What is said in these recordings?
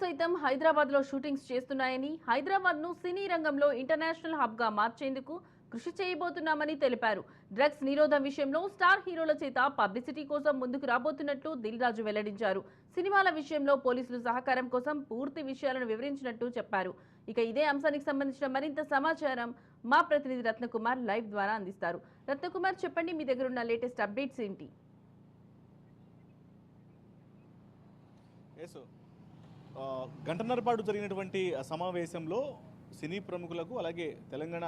సైతం హైదరాబాద్లో షూటింగ్స్ చేస్తున్నాయని హైదరాబాద్ను సినీ రంగంలో ఇంటర్నేషనల్ హబ్గా మార్చేందుకు కృషి చేయబోతున్నామని తెలిపారు. డ్రగ్స్ నిరోధం విషయంలో స్టార్ హీరోల చేత పబ్లిసిటీ కోసం ముందుకు రాబోతున్నట్లు దిల్ రాజు వెల్లడించారు. సినిమాల విషయంలో పోలీసులు సహకారం కోసం పూర్తి విషయాలను వివరించినట్టు చెప్పారు. ఇక ఇదే అంశానికి సంబంధించిన మరింత సమాచారం మా ప్రతినిధి రత్నకుమార్ లైవ్ ద్వారా అందిస్తారు. రత్నకుమార్ చెప్పండి మీ దగ్గర ఉన్న లేటెస్ట్ అప్డేట్స్ ఏంటి? గంటన్నరపాటు జరిగినటువంటి సమావేశంలో సినీ ప్రముఖులకు అలాగే తెలంగాణ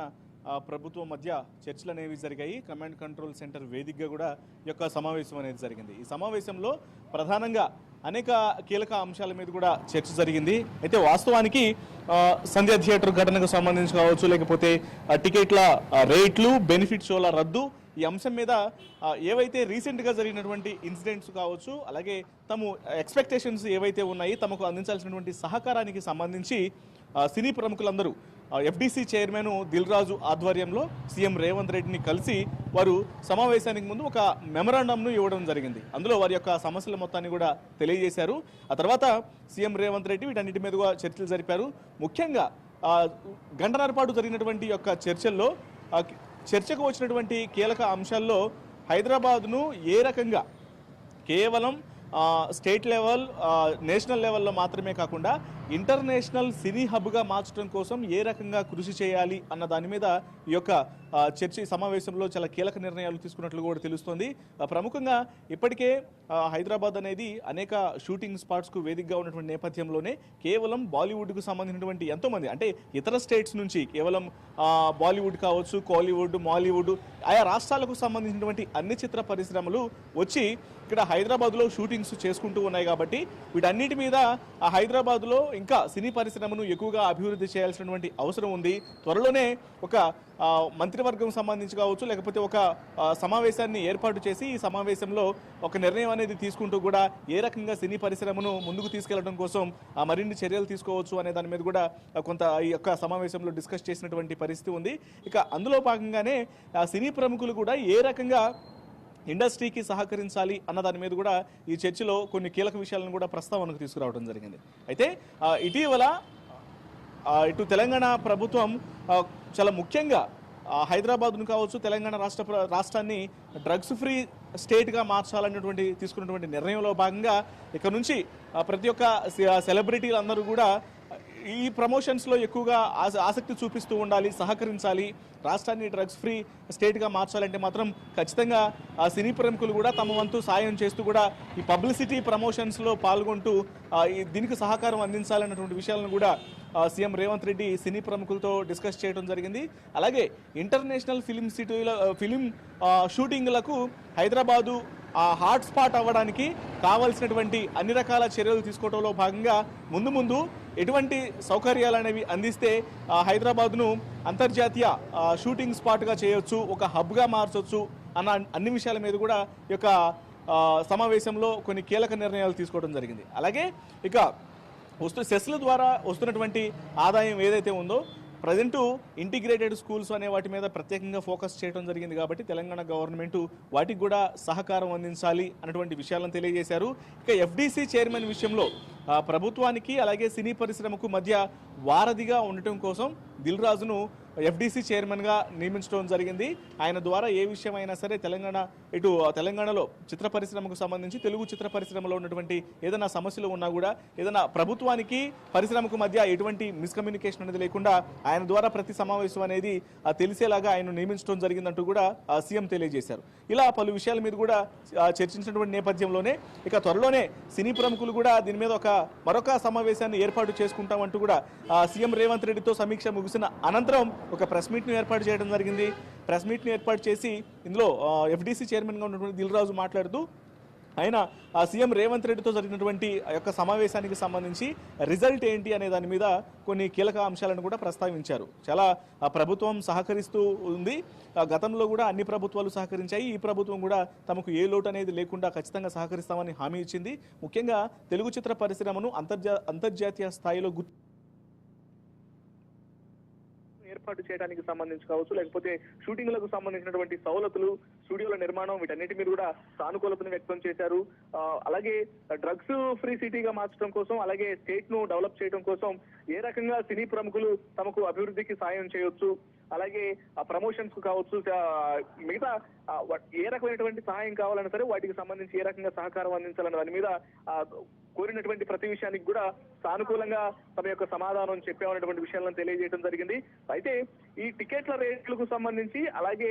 ప్రభుత్వం మధ్య చర్చలు అనేవి జరిగాయి. కమాండ్ కంట్రోల్ సెంటర్ వేదికగా కూడా ఈ యొక్క సమావేశం అనేది జరిగింది. ఈ సమావేశంలో ప్రధానంగా అనేక కీలక అంశాల మీద కూడా చర్చ జరిగింది. అయితే వాస్తవానికి ఆ, సంధ్య థియేటర్ ఘటనకు సంబంధించి కావచ్చు లేకపోతే టికెట్ల రేట్లు బెనిఫిట్ షోల రద్దు ఈ అంశం మీద ఏవైతే రీసెంట్గా జరిగినటువంటి ఇన్సిడెంట్స్ కావచ్చు అలాగే తమ ఎక్స్పెక్టేషన్స్ ఏవైతే ఉన్నాయి తమకు అందించాల్సినటువంటి సహకారానికి సంబంధించి సినీ ప్రముఖులందరూ ఎఫ్డీసీ చైర్మన్ దిల్ రాజు ఆధ్వర్యంలో సీఎం రేవంత్ రెడ్డిని కలిసి వారు సమావేశానికి ముందు ఒక మెమరాండంను ఇవ్వడం జరిగింది. అందులో వారి యొక్క సమస్యల మొత్తాన్ని కూడా తెలియజేశారు. ఆ తర్వాత సీఎం రేవంత్ రెడ్డి వీటన్నిటి మీద చర్చలు జరిపారు. ముఖ్యంగా ఆ, గంటన్నర పాటు జరిగినటువంటి యొక్క చర్చల్లో చర్చకు వచ్చినటువంటి కీలక అంశాల్లో హైదరాబాద్ను ఏ రకంగా కేవలం స్టేట్ లెవెల్ నేషనల్ లెవెల్లో మాత్రమే కాకుండా ఇంటర్నేషనల్ సినీ హబ్గా మార్చడం కోసం ఏ రకంగా కృషి చేయాలి అన్న దాని మీద ఈ యొక్క చర్చ సమావేశంలో చాలా కీలక నిర్ణయాలు తీసుకున్నట్లు కూడా తెలుస్తోంది. ప్రముఖంగా ఇప్పటికే హైదరాబాద్ అనేది అనేక షూటింగ్ స్పాట్స్కు వేదికగా ఉన్నటువంటి నేపథ్యంలోనే కేవలం బాలీవుడ్కు సంబంధించినటువంటి ఎంతోమంది అంటే ఇతర స్టేట్స్ నుంచి కేవలం బాలీవుడ్ కావచ్చు కోలీవుడ్ మాలీవుడ్ ఆయా రాష్ట్రాలకు సంబంధించినటువంటి అన్ని చిత్ర పరిశ్రమలు వచ్చి ఇక్కడ హైదరాబాద్లో షూటింగ్స్ చేసుకుంటూ ఉన్నాయి కాబట్టి వీటన్నిటి మీద ఆ హైదరాబాద్లో ఇంకా సినీ పరిశ్రమను ఎక్కువగా అభివృద్ధి చేయాల్సినటువంటి అవసరం ఉంది. త్వరలోనే ఒక మంత్రివర్గం సంబంధించి కావచ్చు లేకపోతే ఒక సమావేశాన్ని ఏర్పాటు చేసి ఈ సమావేశంలో ఒక నిర్ణయం అనేది తీసుకుంటూ కూడా ఏ రకంగా సినీ పరిశ్రమను ముందుకు తీసుకెళ్ళడం కోసం ఆ, మరిన్ని చర్యలు తీసుకోవచ్చు అనే దాని మీద కూడా కొంత ఈ యొక్క సమావేశంలో డిస్కస్ చేసినటువంటి పరిస్థితి ఉంది. ఇక అందులో భాగంగానే సినీ ప్రముఖులు కూడా ఏ రకంగా ఇండస్ట్రీకి సహకరించాలి అన్న దాని మీద కూడా ఈ చర్చలో కొన్ని కీలక విషయాలను కూడా ప్రస్తావనకు తీసుకురావడం జరిగింది. అయితే ఇటీవల ఇటు తెలంగాణ ప్రభుత్వం చాలా ముఖ్యంగా హైదరాబాద్ను కావచ్చు తెలంగాణ రాష్ట్ర ప్ర- రాష్ట్రాన్ని డ్రగ్స్ ఫ్రీ స్టేట్గా మార్చాలన్నటువంటి తీసుకున్నటువంటి నిర్ణయంలో భాగంగా ఇక్కడ నుంచి ప్రతి ఒక్క సెలబ్రిటీలు అందరూ కూడా ఈ ప్రమోషన్స్లో ఎక్కువగా ఆస- ఆసక్తి చూపిస్తూ ఉండాలి సహకరించాలి. రాష్ట్రాన్ని డ్రగ్స్ ఫ్రీ స్టేట్గా మార్చాలంటే మాత్రం ఖచ్చితంగా సినీ ప్రముఖులు కూడా తమ వంతు సాయం చేస్తూ కూడా ఈ పబ్లిసిటీ ప్రమోషన్స్లో పాల్గొంటూ ఈ దీనికి సహకారం అందించాలన్నటువంటి విషయాలను కూడా సీఎం రేవంత్ రెడ్డి సినీ ప్రముఖులతో డిస్కస్ చేయడం జరిగింది. అలాగే ఇంటర్నేషనల్ ఫిలిం సిటీల ఫిలిం షూటింగ్లకు హైదరాబాదు ఆ హాట్ స్పాట్ అవ్వడానికి కావాల్సినటువంటి అన్ని రకాల చర్యలు తీసుకోవడంలో భాగంగా ముందు ముందు ఎటువంటి సౌకర్యాలు అనేవి అందిస్తే హైదరాబాద్ను అంతర్జాతీయ షూటింగ్ స్పాట్గా చేయొచ్చు ఒక హబ్గా మార్చొచ్చు అన్న అన్ని విషయాల మీద కూడా ఈ యొక్క సమావేశంలో కొన్ని కీలక నిర్ణయాలు తీసుకోవడం జరిగింది. అలాగే ఇక వస్తు సెస్ల ద్వారా వస్తున్నటువంటి ఆదాయం ఏదైతే ఉందో ప్రజెంటు ఇంటిగ్రేటెడ్ స్కూల్స్ అనే వాటి మీద ప్రత్యేకంగా ఫోకస్ చేయడం జరిగింది కాబట్టి తెలంగాణ గవర్నమెంట్ వాటికి కూడా సహకారం అందించాలి అన్నటువంటి విషయాలను తెలియజేశారు. ఇక ఎఫ్డీసీ చైర్మన్ విషయంలో ప్రభుత్వానికి అలాగే సినీ పరిశ్రమకు మధ్య వారధిగా ఉండటం కోసం దిల్ రాజును ఎఫ్డీసీ చైర్మన్గా నియమించడం జరిగింది. ఆయన ద్వారా ఏ విషయమైనా సరే తెలంగాణ ఇటు తెలంగాణలో చిత్ర పరిశ్రమకు సంబంధించి తెలుగు చిత్ర పరిశ్రమలో ఉన్నటువంటి ఏదైనా సమస్యలు ఉన్నా కూడా ఏదైనా ప్రభుత్వానికి పరిశ్రమకు మధ్య ఎటువంటి మిస్కమ్యూనికేషన్ అనేది లేకుండా ఆయన ద్వారా ప్రతి సమావేశం అనేది తెలిసేలాగా ఆయన నియమించడం జరిగిందంటూ కూడా సీఎం తెలియజేశారు. ఇలా పలు విషయాల మీద కూడా చర్చించినటువంటి నేపథ్యంలోనే ఇక త్వరలోనే సినీ ప్రముఖులు కూడా దీని మీద ఒక మరొక సమావేశాన్ని ఏర్పాటు చేసుకుంటామంటూ కూడా సీఎం రేవంత్ రెడ్డితో సమీక్ష ముగిసిన అనంతరం ఒక ప్రెస్ మీట్ను ఏర్పాటు చేయడం జరిగింది. ప్రెస్ మీట్ను ఏర్పాటు చేసి ఇందులో ఎఫ్డీసీ చైర్మన్గా ఉన్నటువంటి దిల్రాజు మాట్లాడుతూ ఆయన ఆ సీఎం రేవంత్ రెడ్డితో జరిగినటువంటి యొక్క సమావేశానికి సంబంధించి రిజల్ట్ ఏంటి అనే దాని మీద కొన్ని కీలక అంశాలను కూడా ప్రస్తావించారు. చాలా ప్రభుత్వం సహకరిస్తూ ఉంది. గతంలో కూడా అన్ని ప్రభుత్వాలు సహకరించాయి. ఈ ప్రభుత్వం కూడా తమకు ఏ లోటు అనేది లేకుండా ఖచ్చితంగా సహకరిస్తామని హామీ ఇచ్చింది. ముఖ్యంగా తెలుగు చిత్ర పరిశ్రమను అంతర్జా అంతర్జాతీయ స్థాయిలో గుర్తు ఏర్పాటు చేయడానికి సంబంధించి కావచ్చు లేకపోతే షూటింగ్లకు సంబంధించినటువంటి సౌలతులు స్టూడియోల నిర్మాణం వీటన్నిటి మీద కూడా సానుకూలతను వ్యక్తం చేశారు. అలాగే డ్రగ్స్ ఫ్రీ సిటీగా మార్చడం కోసం అలాగే స్టేట్ను డెవలప్ చేయడం కోసం ఏ రకంగా సినీ ప్రముఖులు తమకు అభివృద్ధికి సాయం చేయొచ్చు అలాగే ఆ ప్రమోషన్స్కు కావచ్చు మిగతా ఏ రకమైనటువంటి సహాయం కావాలన్నా సరే వాటికి సంబంధించి ఏ రకంగా సహకారం అందించాలన్న దాని మీద కోరినటువంటి ప్రతి విషయానికి కూడా సానుకూలంగా తమ యొక్క సమాధానం చెప్పామనేటువంటి విషయాలను తెలియజేయడం జరిగింది. అయితే ఈ టికెట్ల రేట్లకు సంబంధించి అలాగే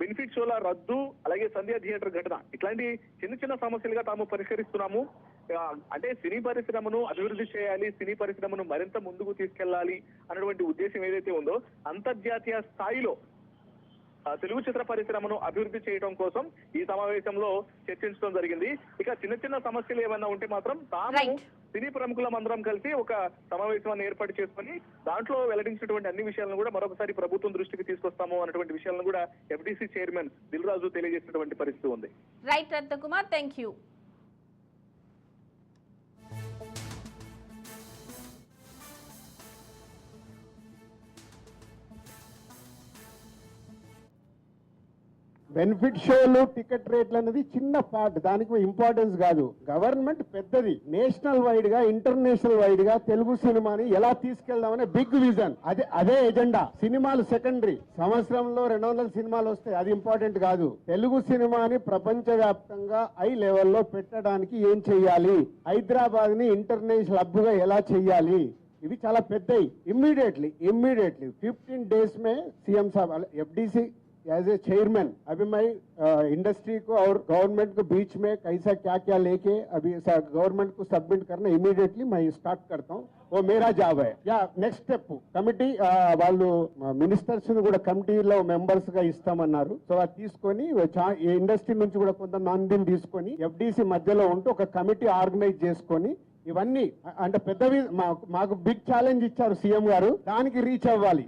బెనిఫిట్ షోల రద్దు అలాగే సంధ్యా థియేటర్ ఘటన. ఇట్లాంటి చిన్న చిన్న సమస్యలుగా తాము పరిష్కరిస్తున్నాము. అంటే సినీ పరిశ్రమను అభివృద్ధి చేయాలి సినీ పరిశ్రమను మరింత ముందుకు తీసుకెళ్ళాలి అన్నటువంటి ఉద్దేశం ఏదైతే ఉందో అంతర్జాతీయ స్థాయిలో తెలుగు చిత్ర పరిశ్రమను అభివృద్ధి చేయడం కోసం ఈ సమావేశంలో చర్చించడం జరిగింది. ఇక చిన్న చిన్న సమస్యలు ఏమైనా ఉంటే మాత్రం తాము. సినీ ప్రముఖులం అందరం కలిసి ఒక సమావేశాన్ని ఏర్పాటు చేసుకుని దాంట్లో వెల్లడించినటువంటి అన్ని విషయాలను కూడా మరొకసారి ప్రభుత్వం దృష్టికి తీసుకొస్తాము అన్నటువంటి విషయాలను కూడా ఎఫ్డీసీ చైర్మన్ దిల్ రాజు తెలియజేసినటువంటి పరిస్థితి ఉంది. Right Ratnakumar thank you benefit షోలు టికెట్ రేట్లు అనేది చిన్న పార్ట్ దానికి ఇంపార్టెన్స్ కాదు. గవర్నమెంట్ పెద్దది. నేషనల్ వైడ్గా ఇంటర్నేషనల్ వైడ్గా తెలుగు సినిమాని ఎలా తీసుకెళ్దామనే బిగ్ విజన్ అదే అదే ఎజెండా సినిమాలు సెకండరీ సంవత్సరంలో రెండు వందల సినిమాలు వస్తాయి అది ఇంపార్టెంట్ కాదు. తెలుగు సినిమాని ప్రపంచవ్యాప్తంగా హై లెవెల్లో పెట్టడానికి ఏం చెయ్యాలి? హైదరాబాద్ని ఇంటర్నేషనల్ హబ్గా ఎలా చెయ్యాలి? ఇవి చాలా పెద్దవి ఇమ్మీడియట్లీ ఇమ్మీడియట్లీ ఫిఫ్టీన్ డేస్ మే సీఎం సాబ్ ఎఫ్డీసీ एज ए चेयरमैन अभी मैं इंडस्ट्री को और गवर्नमेंट को बीच में कैसा क्या क्या लेके अभी गवर्नमेंट को सबमिट करना इमीडिएटली मैं स्टार्ट करता हूँ वो मेरा జాబ్ है యా నెక్స్ట్ స్టెప్ కమిటీ వాళ్ళు మినిస్టర్స్ కూడా కమిటీలో మెంబర్స్ గా ఇస్తామన్నారు సో అది తీసుకొని చా- ఈ ఇండస్ట్రీ నుంచి కూడా కొంతమందిని తీసుకొని ఎఫ్డిసి మధ్యలో ఉంటూ ఒక కమిటీ ఆర్గనైజ్ చేసుకొని ఇవన్నీ అ- అంటే పెద్దవి మా- మాకు బిగ్ ఛాలెంజ్ ఇచ్చారు సీఎం గారు దానికి రీచ్ అవ్వాలి